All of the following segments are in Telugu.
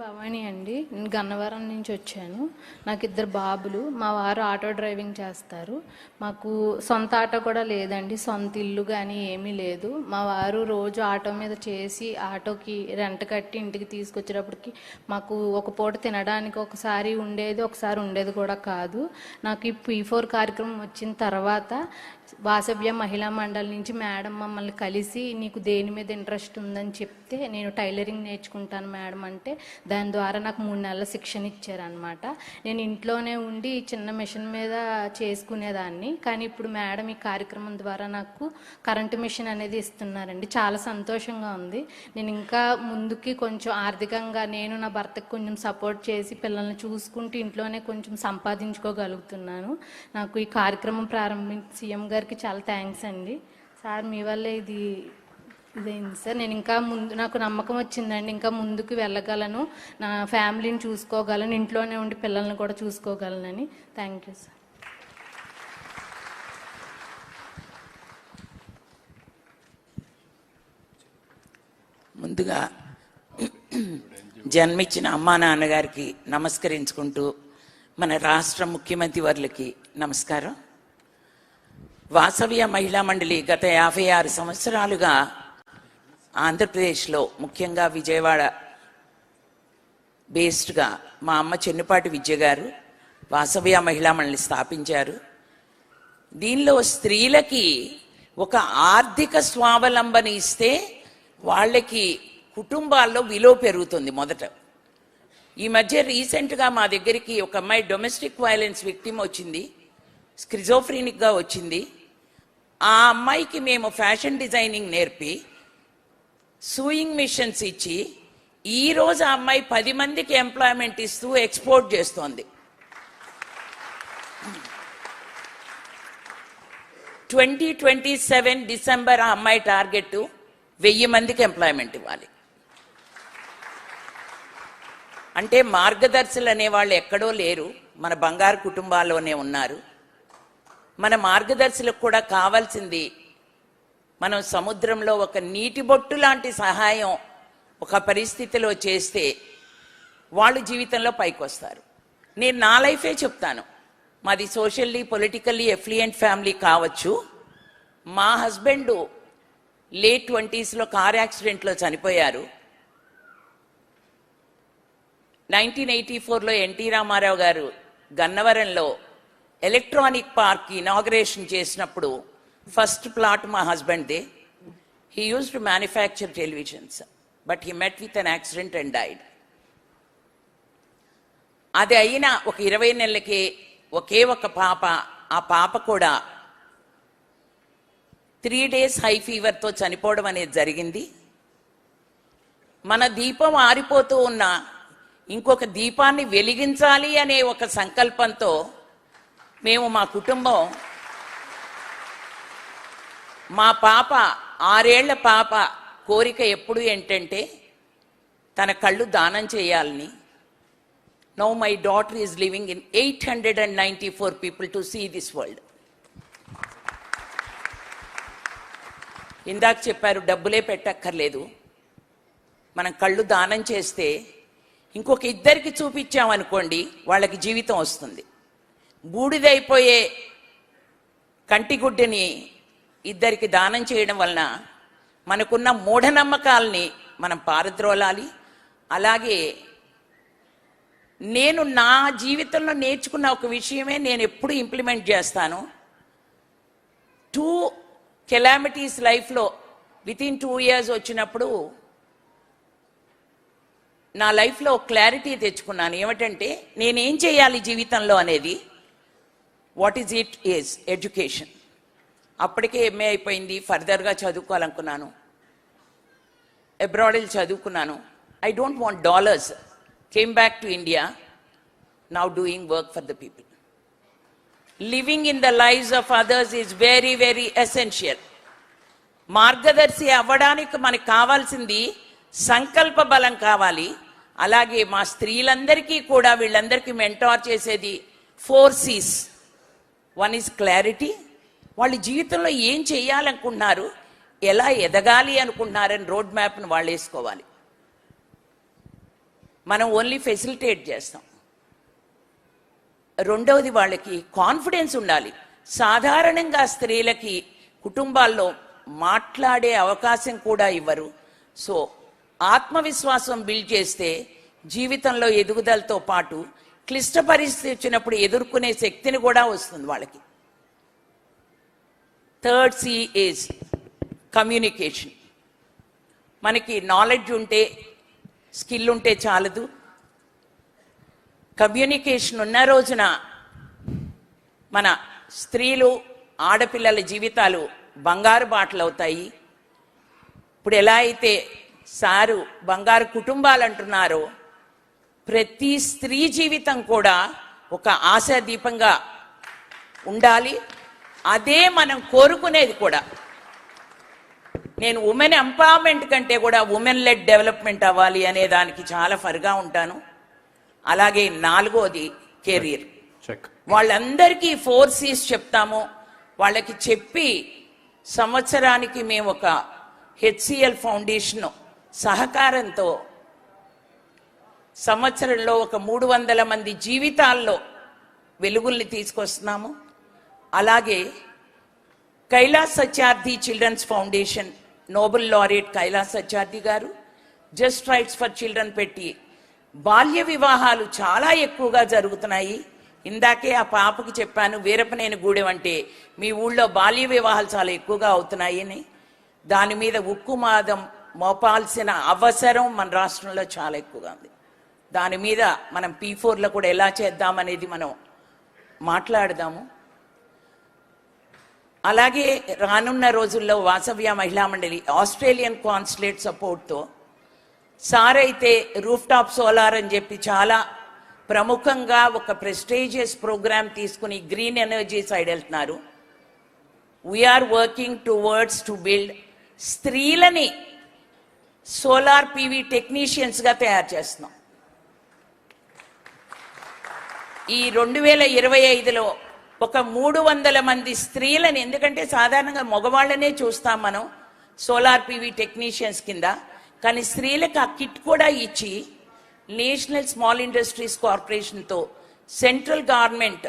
భవాని అండి. నేను గన్నవరం నుంచి వచ్చాను. నాకు ఇద్దరు బాబులు. మా వారు ఆటో డ్రైవింగ్ చేస్తారు. మాకు సొంత ఆటో కూడా లేదండి. సొంత ఇల్లు కానీ ఏమీ లేదు. మా వారు రోజు ఆటో మీద చేసి ఆటోకి రెంట్ కట్టి ఇంటికి తీసుకొచ్చేటప్పటికి మాకు ఒక పూట తినడానికి ఒకసారి ఉండేది ఒకసారి ఉండేది కూడా కాదు. నాకు ఈ పీ ఫోర్ కార్యక్రమం వచ్చిన తర్వాత వాసవ్య మహిళా మండలి నుంచి మేడం మమ్మల్ని కలిసి నీకు దేని మీద ఇంట్రెస్ట్ ఉందని చెప్తే నేను టైలరింగ్ నేర్చుకుంటాను మేడం అంటే దాని ద్వారా నాకు మూడు నెలల శిక్షణ ఇచ్చారనమాట నేను ఇంట్లోనే ఉండి చిన్న మిషన్ మీద చేసుకునేదాన్ని. కానీ ఇప్పుడు మేడం ఈ కార్యక్రమం ద్వారా నాకు కరెంటు మిషన్ అనేది ఇస్తున్నారండి. చాలా సంతోషంగా ఉంది. నేను ఇంకా ముందుకి కొంచెం ఆర్థికంగా నేను నా భర్తకు కొంచెం సపోర్ట్ చేసి పిల్లల్ని చూసుకుంటూ ఇంట్లోనే కొంచెం సంపాదించుకోగలుగుతున్నాను. నాకు ఈ కార్యక్రమం ప్రారంభించి సీఎం గారికి చాలా థ్యాంక్స్ అండి. సార్ మీ వల్ల ఇది ఇదైంది సార్. నేను ఇంకా ముందు నాకు నమ్మకం వచ్చిందండి ఇంకా ముందుకు వెళ్ళగలను. నా ఫ్యామిలీని చూసుకోగలను ఇంట్లోనే ఉండి పిల్లల్ని కూడా చూసుకోగలనని. థ్యాంక్ యూ సార్ ముందుగా జన్మించిన అమ్మా నాన్నగారికి నమస్కరించుకుంటూ మన రాష్ట్ర ముఖ్యమంత్రి వర్లకి నమస్కారం. వాసవ్య మహిళా మండలి గత యాభై ఆరు సంవత్సరాలుగా ఆంధ్రప్రదేశ్లో ముఖ్యంగా విజయవాడ బేస్డ్గా మా అమ్మ చెన్నుపాటి విద్య గారు వాసవ్య మహిళా మండలి స్థాపించారు. దీనిలో స్త్రీలకి ఒక ఆర్థిక స్వావలంబన ఇస్తే వాళ్ళకి కుటుంబాల్లో విలువ పెరుగుతుంది మొదట. ఈ మధ్య రీసెంట్గా మా దగ్గరికి ఒక అమ్మాయి డొమెస్టిక్ వైలెన్స్ విక్టిమ్ వచ్చింది స్క్రిజోఫ్రీనిక్గా వచ్చింది. ఆ అమ్మాయికి మేము ఫ్యాషన్ డిజైనింగ్ నేర్పి సూయింగ్ మిషన్స్ ఇచ్చి ఈరోజు ఆ అమ్మాయి పది మందికి ఎంప్లాయ్మెంట్ ఇస్తూ ఎక్స్పోర్ట్ చేస్తోంది. ట్వంటీ ట్వంటీ సెవెన్ డిసెంబర్ ఆ అమ్మాయి టార్గెట్ వెయ్యి మందికి ఎంప్లాయ్మెంట్ ఇవ్వాలి. అంటే మార్గదర్శులు అనేవాళ్ళు ఎక్కడో లేరు మన బంగారు కుటుంబాల్లోనే ఉన్నారు. మన మార్గదర్శులకు కూడా కావాల్సింది మనం సముద్రంలో ఒక నీటి బొట్టు లాంటి సహాయం ఒక పరిస్థితిలో చేస్తే వాళ్ళు జీవితంలో పైకి వస్తారు నేను నా లైఫే చెప్తాను. మాది సోషల్లీ పొలిటికల్లీ ఎఫ్లియంట్ ఫ్యామిలీ కావచ్చు. మా హస్బెండ్ లేట్ ట్వంటీస్లో కార్ యాక్సిడెంట్లో చనిపోయారు. నైన్టీన్ ఎయిటీ ఫోర్లో ఎన్టీ రామారావు గారు గన్నవరంలో ఎలక్ట్రానిక్ పార్క్ ఇనాగరేషన్ చేసినప్పుడు ఫస్ట్ ప్లాట్ మా హస్బెండ్దే he use to manufacture televisions but he met with an accident and died అది అయిన ఒక ఇరవై నెలలకి ఒకే ఒక పాప ఆ పాప కూడా త్రీ డేస్ హై ఫీవర్తో చనిపోవడం అనేది జరిగింది. మన దీపం ఆరిపోతూ ఉన్న ఇంకొక దీపాన్ని వెలిగించాలి అనే ఒక సంకల్పంతో మేము మా కుటుంబం మా పాప ఆరేళ్ళ పాప కోరిక ఎప్పుడు ఏంటంటే తన కళ్ళు దానం చేయాలని. Now my daughter is living in eight hundred and ninety four people to see this world ఇందాక చెప్పారు డబ్బులే పెట్టక్కర్లేదు. మనం కళ్ళు దానం చేస్తే ఇంకొక ఇద్దరికి చూపించామనుకోండి వాళ్ళకి జీవితం వస్తుంది. బూడిదైపోయే కంటిగుడ్డిని ఇద్దరికి దానం చేయడం వలన మనకున్న మూఢనమ్మకాల్ని మనం పారద్రోలాలి. అలాగే నేను నా జీవితంలో నేర్చుకున్న ఒక విషయమే నేను ఎప్పుడు ఇంప్లిమెంట్ చేస్తాను. టూ కెలామిటీస్ లైఫ్లో విత్ ఇన్ టూ ఇయర్స్ వచ్చినప్పుడు నా లైఫ్లో క్లారిటీ తెచ్చుకున్నాను. ఏమిటంటే నేనేం చేయాలి జీవితంలో అనేది? What is it is education అప్పటికే ఎంఏ అయిపోయింది. ఫర్దర్గా చదువుకోవాలనుకున్నాను. అబ్రాడ్ వెళ్ళి చదువుకున్నాను. I don't want dollars came back to India now doing work for the people living in the lives of others is very very essential మార్గదర్శి అవ్వడానికి మనకు కావాల్సింది సంకల్ప బలం కావాలి. అలాగే మా స్త్రీలందరికీ కూడా వీళ్ళందరికీ మెంటార్ చేసేది four Cs one is clarity వాళ్ళ జీవితంలో ఏం చేయాలనుకుంటున్నారు ఎలా ఎదగాలి అనుకుంటున్నారని రోడ్ మ్యాప్ను వాళ్ళు వేసుకోవాలి. మనం ఓన్లీ ఫెసిలిటేట్ చేస్తాం. రెండవది వాళ్ళకి కాన్ఫిడెన్స్ ఉండాలి. సాధారణంగా స్త్రీలకి కుటుంబాల్లో మాట్లాడే అవకాశం కూడా ఇవ్వరు. సో ఆత్మవిశ్వాసం బిల్డ్ చేస్తే జీవితంలో ఎదుగుదలతో పాటు క్లిష్ట పరిస్థితి వచ్చినప్పుడు ఎదుర్కొనే శక్తిని కూడా వస్తుంది వాళ్ళకి. థర్డ్ సి ఈజ్ కమ్యూనికేషన్ మనకి నాలెడ్జ్ ఉంటే స్కిల్ ఉంటే చాలదు. కమ్యూనికేషన్ ఉన్న రోజున మన స్త్రీలు ఆడపిల్లల జీవితాలు బంగారు బాటలు అవుతాయి. ఇప్పుడు ఎలా అయితే సారు బంగారు కుటుంబాలు అంటున్నారో ప్రతి స్త్రీ జీవితం కూడా ఒక ఆశాదీపంగా ఉండాలి. అదే మనం కోరుకునేది కూడా. నేను ఉమెన్ ఎంపవర్మెంట్ కంటే కూడా ఉమెన్ లెడ్ డెవలప్మెంట్ అవ్వాలి అనే దానికి చాలా ఫర్గా ఉంటాను. అలాగే నాలుగోది కెరీర్. వాళ్ళందరికీ ఫోర్ సీస్ చెప్తాము. వాళ్ళకి చెప్పి సంవత్సరానికి మేము ఒక హెచ్సిఎల్ ఫౌండేషన్ సహకారంతో సంవత్సరంలో ఒక మూడు వందల మంది జీవితాల్లో వెలుగుల్ని తీసుకొస్తున్నాము. అలాగే Kailash Satyarthi children's foundation Nobel laureate Kailash Satyarthi గారు జస్ట్ రైట్స్ ఫర్ చిల్డ్రన్ పెట్టి బాల్య వివాహాలు చాలా ఎక్కువగా జరుగుతున్నాయి. ఇందాకే ఆ పాపకి చెప్పాను వీరపనేని గూడెం అంటే మీ ఊళ్ళో బాల్య వివాహాలు చాలా ఎక్కువగా అవుతున్నాయని. దాని మీద ఉక్కుమాదం మోపాల్సిన అవసరం మన రాష్ట్రంలో చాలా ఎక్కువగా ఉంది. దాని మీద మనం పీ ఫోర్లో కూడా ఎలా చేద్దామనేది మనం మాట్లాడదాము. అలాగే రానున్న రోజుల్లో వాసవ్య మహిళా మండలి ఆస్ట్రేలియన్ కాన్సులేట్ సపోర్ట్తో సార్ అయితే రూఫ్ టాప్ సోలార్ అని చెప్పి చాలా ప్రముఖంగా ఒక ప్రెస్టేజియస్ ప్రోగ్రామ్ తీసుకుని గ్రీన్ ఎనర్జీ సైడ్ వెళ్తున్నారు. We're working towards to build స్త్రీలని solar PV టెక్నీషియన్స్గా తయారు చేస్తున్నాం. ఈ రెండు వేల ఇరవై ఐదులో ఒక మూడు వందల మంది స్త్రీలను ఎందుకంటే సాధారణంగా మగవాళ్ళనే చూస్తాం మనం సోలార్ పీవీ టెక్నీషియన్స్ కింద కానీ స్త్రీలకు ఆ కిట్ కూడా ఇచ్చి నేషనల్ స్మాల్ ఇండస్ట్రీస్ కార్పొరేషన్తో సెంట్రల్ గవర్నమెంట్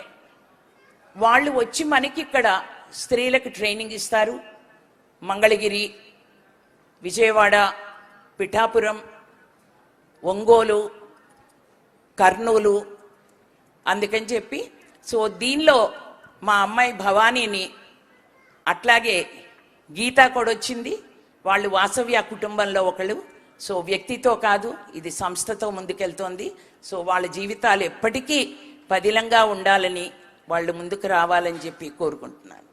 వాళ్ళు వచ్చి మనకి ఇక్కడ స్త్రీలకు ట్రైనింగ్ ఇస్తారు. మంగళగిరి విజయవాడ పిఠాపురం ఒంగోలు కర్నూలు అందుకని చెప్పి సో దీనిలో మా అమ్మాయి భవానీని అట్లాగే గీత కూడా వచ్చింది. వాళ్ళు వాసవ్య కుటుంబంలో ఒకళ్ళు. సో వ్యక్తితో కాదు ఇది సంస్థతో ముందుకెళ్తోంది. సో వాళ్ళ జీవితాలు ఎప్పటికీ పదిలంగా ఉండాలని వాళ్ళు ముందుకు రావాలని చెప్పి కోరుకుంటున్నాను.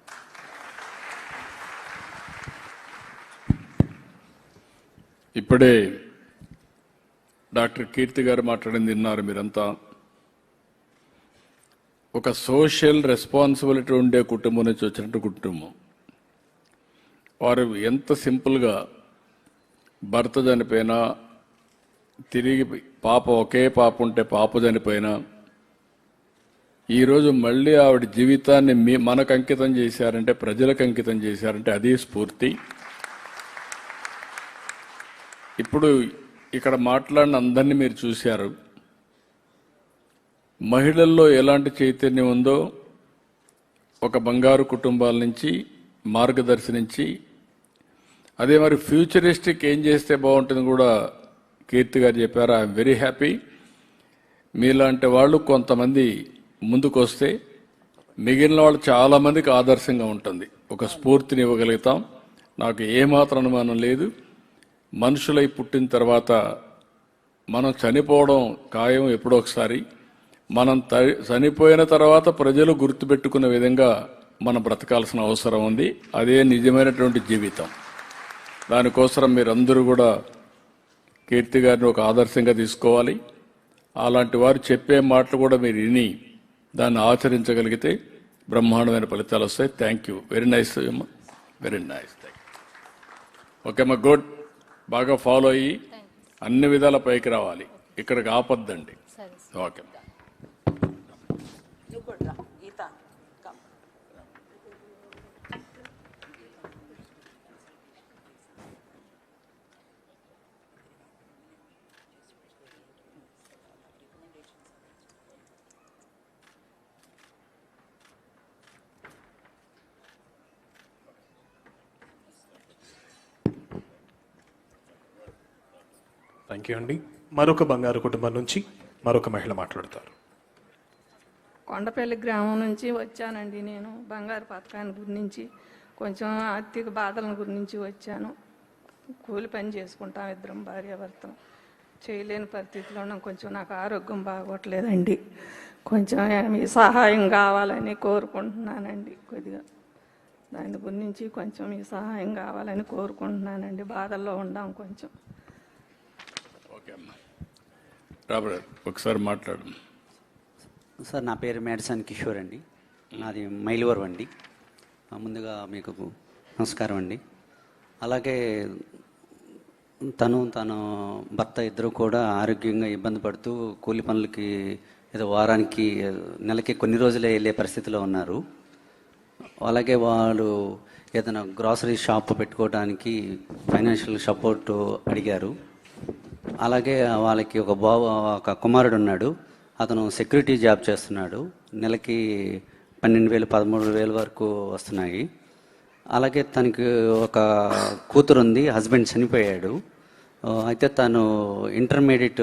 ఇప్పుడే డాక్టర్ కీర్తి గారు మాట్లాడింది విన్నారు మీరంతా. ఒక సోషల్ రెస్పాన్సిబిలిటీ ఉండే కుటుంబం నుంచి వచ్చినట్టు కుటుంబం. వారు ఎంత సింపుల్గా భర్త చనిపోయినా తిరిగి పాప ఒకే పాప ఉంటే పాప చనిపోయినా ఈరోజు మళ్ళీ ఆవిడ జీవితాన్ని మీ మనకు అంకితం చేశారంటే ప్రజలకు అంకితం చేశారంటే అదే స్ఫూర్తి. ఇప్పుడు ఇక్కడ మాట్లాడిన అందరినీ మీరు చూశారు. మహిళల్లో ఎలాంటి చైతన్యం ఉందో ఒక బంగారు కుటుంబాల నుంచి మార్గదర్శనించి అదే మరి ఫ్యూచరిస్టిక్ ఏం చేస్తే బాగుంటుంది కూడా కీర్తి గారు చెప్పారు. I'm very happy. మీలాంటి వాళ్ళు కొంతమంది ముందుకు వస్తే మిగిలిన వాళ్ళు చాలామందికి ఆదర్శంగా ఉంటుంది. ఒక స్ఫూర్తిని ఇవ్వగలుగుతాం. నాకు ఏమాత్రం అనుమానం లేదు. మనుషులై పుట్టిన తర్వాత మనం చనిపోవడం ఖాయం ఎప్పుడో ఒకసారి. మనం చనిపోయిన తర్వాత ప్రజలు గుర్తుపెట్టుకున్న విధంగా మనం బ్రతకాల్సిన అవసరం ఉంది. అదే నిజమైనటువంటి జీవితం. దానికోసం మీరందరూ కూడా కీర్తి గారిని ఒక ఆదర్శంగా తీసుకోవాలి. అలాంటి వారు చెప్పే మాటలు కూడా మీరు విని దాన్ని ఆచరించగలిగితే బ్రహ్మాండమైన ఫలితాలు వస్తాయి. Thank you very nice very nice okay మా గుడ్ బాగా ఫాలో అయ్యి అన్ని విధాల పైకి రావాలి. ఇక్కడికి ఆపద్దండి. ఓకే నువ్వు కూడా రా, గీత come. థ్యాంక్ యూ అండి మరొక బంగారు కుటుంబం నుంచి మరొక మహిళ మాట్లాడతారు. కొండపల్లి గ్రామం నుంచి వచ్చానండి నేను. బంగారు పథకాన్ని గురించి కొంచెం ఆర్థిక బాధల గురించి వచ్చాను. కూలి పని చేసుకుంటాం ఇద్దరం భార్యాభర్తలు. చేయలేని పరిస్థితిలో ఉన్నాం కొంచెం నాకు ఆరోగ్యం బాగోట్లేదండి. కొంచెం మీ సహాయం కావాలని కోరుకుంటున్నానండి కొద్దిగా. దాని గురించి కొంచెం మీ సహాయం కావాలని కోరుకుంటున్నానండి. బాధల్లో ఉండాం కొంచెం. రాబర్ట్ ఒకసారి మాట్లాడు సార్ నా పేరు మేడసాని కిషోర్ అండి. నాది మైలవరం అండి. ముందుగా మీకు నమస్కారం అండి. అలాగే తను తన భర్త ఇద్దరు కూడా ఆరోగ్యంగా ఇబ్బంది పడుతూ కూలి పనులకి ఏదో వారానికి నెలకి కొన్ని రోజులే వెళ్ళే పరిస్థితిలో ఉన్నారు. అలాగే వాళ్ళు ఏదైనా గ్రాసరీ షాప్ పెట్టుకోవడానికి ఫైనాన్షియల్ సపోర్ట్ అడిగారు. అలాగే వాళ్ళకి ఒక బాబు ఒక కుమారుడు ఉన్నాడు. అతను సెక్యూరిటీ జాబ్ చేస్తున్నాడు. నెలకి పన్నెండు వేలు పదమూడు వేలు వరకు వస్తున్నాయి. అలాగే తనకి ఒక కూతురు ఉంది హస్బెండ్ చనిపోయాడు. అయితే తను ఇంటర్మీడియట్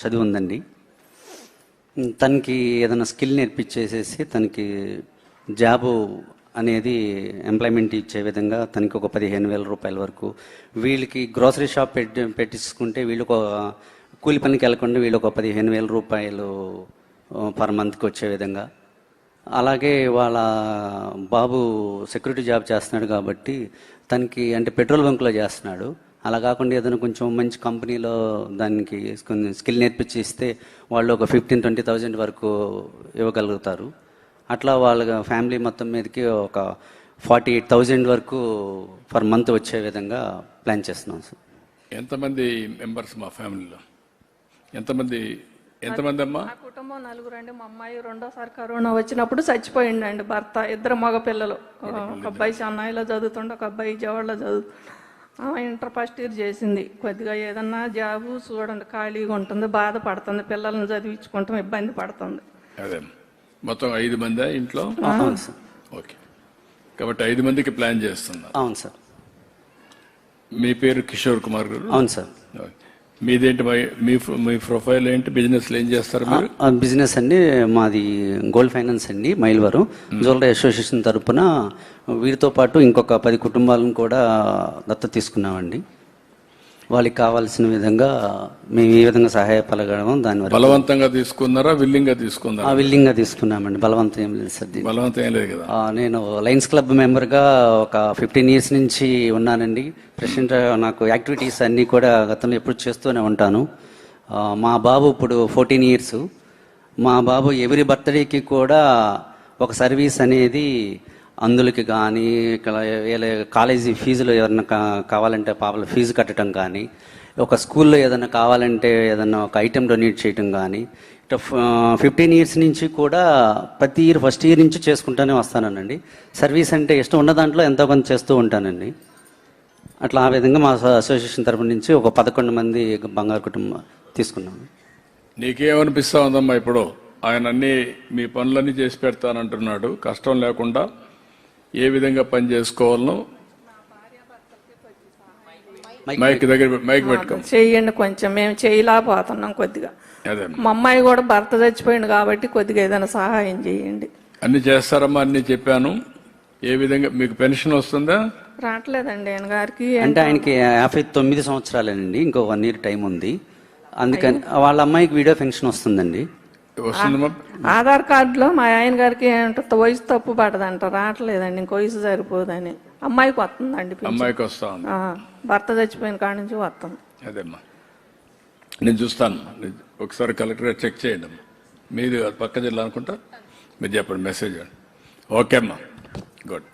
చదివి ఉందండి తనకి ఏదైనా స్కిల్ నేర్పించేసేసి తనకి జాబు అనేది ఎంప్లాయ్మెంట్ ఇచ్చే విధంగా తనకి ఒక పదిహేను వేల రూపాయల వరకు. వీళ్ళకి గ్రోసరీ షాప్ పెట్టి పెట్టించుకుంటే వీళ్ళు ఒక కూలి పనికి వెళ్ళకుండా వీళ్ళు ఒక పదిహేను వేల రూపాయలు పర్ మంత్కి వచ్చే విధంగా. అలాగే వాళ్ళ బాబు సెక్యూరిటీ జాబ్ చేస్తున్నాడు కాబట్టి తనకి అంటే పెట్రోల్ బంక్లో చేస్తున్నాడు. అలా కాకుండా ఏదైనా కొంచెం మంచి కంపెనీలో దానికి స్కిల్ నేర్పించి ఇస్తే వాళ్ళు ఒక ఫిఫ్టీన్ ట్వంటీ థౌజండ్ వరకు ఇవ్వగలుగుతారు. అట్లా వాళ్ళ ఫ్యామిలీ మొత్తం మీదకి ఒక ఫార్టీ ఎయిట్ థౌజండ్ వరకు పర్ మంత్ వచ్చే విధంగా ప్లాన్ చేస్తున్నాం సార్. ఎంతమంది మెంబర్స్ మా ఫ్యామిలీలో? ఎంతమంది ఎంతమంది అమ్మా? కుటుంబం నలుగురు అండి. మా అమ్మాయి రెండోసారి కరోనా వచ్చినప్పుడు చచ్చిపోయిండండి భర్త ఇద్దరు మగ పిల్లలు. ఒక అబ్బాయి చెన్నైలో చదువుతుండే ఒక అబ్బాయి విజయవాడలో చదువు ఆమె ఇంటర్ ఫస్ట్ ఇయర్ చేసింది. కొద్దిగా ఏదన్నా జాబు చూడండి ఖాళీగా ఉంటుంది బాధపడుతుంది పిల్లల్ని చదివించుకుంటాం ఇబ్బంది పడుతుంది. అదే. మొత్తం ఐదు మంది ఇంట్లో? అవును సార్. ఓకే. కాబట్టి ఐదు మందికి ప్లాన్ చేస్తున్నారు. అవును సార్. మీ పేరు కిషోర్ కుమార్ గారు? అవును సార్. మీదేంటి మై- మీ ప్రొ- మీ ప్రొఫైల్ ఏంటి? బిజినెస్లో ఏం చేస్తారు మీరు? బిజినెస్ అండి మాది గోల్డ్ ఫైనాన్స్ అండి మైల్వరం. జ్యువెలరీ అసోసియేషన్ తరపున వీరితో పాటు ఇంకొక పది కుటుంబాలను కూడా దత్త తీసుకున్నామండి. వాళ్ళకి కావాల్సిన విధంగా మేము ఏ విధంగా సహాయపడగలమో దాని వరకు బలవంతంగా తీసుకున్నారా విల్లింగ్గా తీసుకున్నారా? ఆ విల్లింగ్గా తీసుకున్నామండి. బలవంతం ఏం లేదు సార్. బలవంతం ఏం లేదు కదా? నేను లయన్స్ క్లబ్ మెంబర్గా ఒక ఫిఫ్టీన్ ఇయర్స్ నుంచి ఉన్నానండి. ప్రెసిడెంట్ నాకు యాక్టివిటీస్ అన్నీ కూడా గతంలో ఎప్పుడు చేస్తూనే ఉంటాను. మా బాబు ఇప్పుడు ఫోర్టీన్ ఇయర్స్ మా బాబు ఎవరి బర్త్డేకి కూడా ఒక సర్వీస్ అనేది అందులకి కానీ ఇక్కడ కాలేజీ ఫీజులు ఏదైనా కావాలంటే పాపల ఫీజు కట్టడం కానీ ఒక స్కూల్లో ఏదైనా కావాలంటే ఏదైనా ఒక ఐటెం డొనేట్ చేయటం కానీ ఇట్లా ఫిఫ్టీన్ ఇయర్స్ నుంచి కూడా ప్రతి ఇయర్ ఫస్ట్ ఇయర్ నుంచి చేసుకుంటూనే వస్తానండి. సర్వీస్ అంటే ఇష్టం ఉన్న దాంట్లో ఎంతో కొంత చేస్తూ ఉంటానండి. అట్లా ఆ విధంగా మా అసోసియేషన్ తరపు నుంచి ఒక పదకొండు మంది బంగారు కుటుంబం తీసుకున్నాము నీకేమనిపిస్తా ఉందమ్మా ఇప్పుడు? ఆయన అన్ని మీ పనులన్నీ చేసి పెడతానంటున్నాడు. కష్టం లేకుండా ఏ విధంగా పని చేసుకోవాలనో మైక్ దగ్గర మైక్ పెట్టుకో. చెయ్యండి కొంచెం. మేము చేయలేకపోతున్నాం కొద్దిగా. మా అమ్మాయి కూడా భర్త చచ్చిపోయింది కాబట్టి కొద్దిగా ఏదైనా సహాయం చేయండి. అన్ని చేస్తారమ్మా అన్ని చెప్పాను. ఏ విధంగా మీకు పెన్షన్ వస్తుందా? రావట్లేదండి ఆయన గారికి. అంటే ఆయనకి యాభై తొమ్మిది సంవత్సరాలేనండి. ఇంకో వన్ ఇయర్ టైం ఉంది. అందుకని వాళ్ళ అమ్మాయికి వీడియో పెన్షన్ వస్తుందండి. ఆధార్ కార్డులో మా ఆయన గారికి ఏంటో వయసు తప్పు పడదంట రావట్లేదండి ఇంకో వయసు సరిపోదని. అమ్మాయికి వస్తుందండి. అమ్మాయికి వస్తా ఉంది ఆ, భర్త చచ్చిపోయిన కాడ నుంచి వస్తుంది. అదేమ్మా. నేను చూస్తాను. ఒకసారి కలెక్టర్ చెక్ చేయండి అమ్మా మీది పక్క జిల్లా అనుకుంటా? మీరు చెప్పండి మెసేజ్ ఓకే అమ్మా. గుడ్.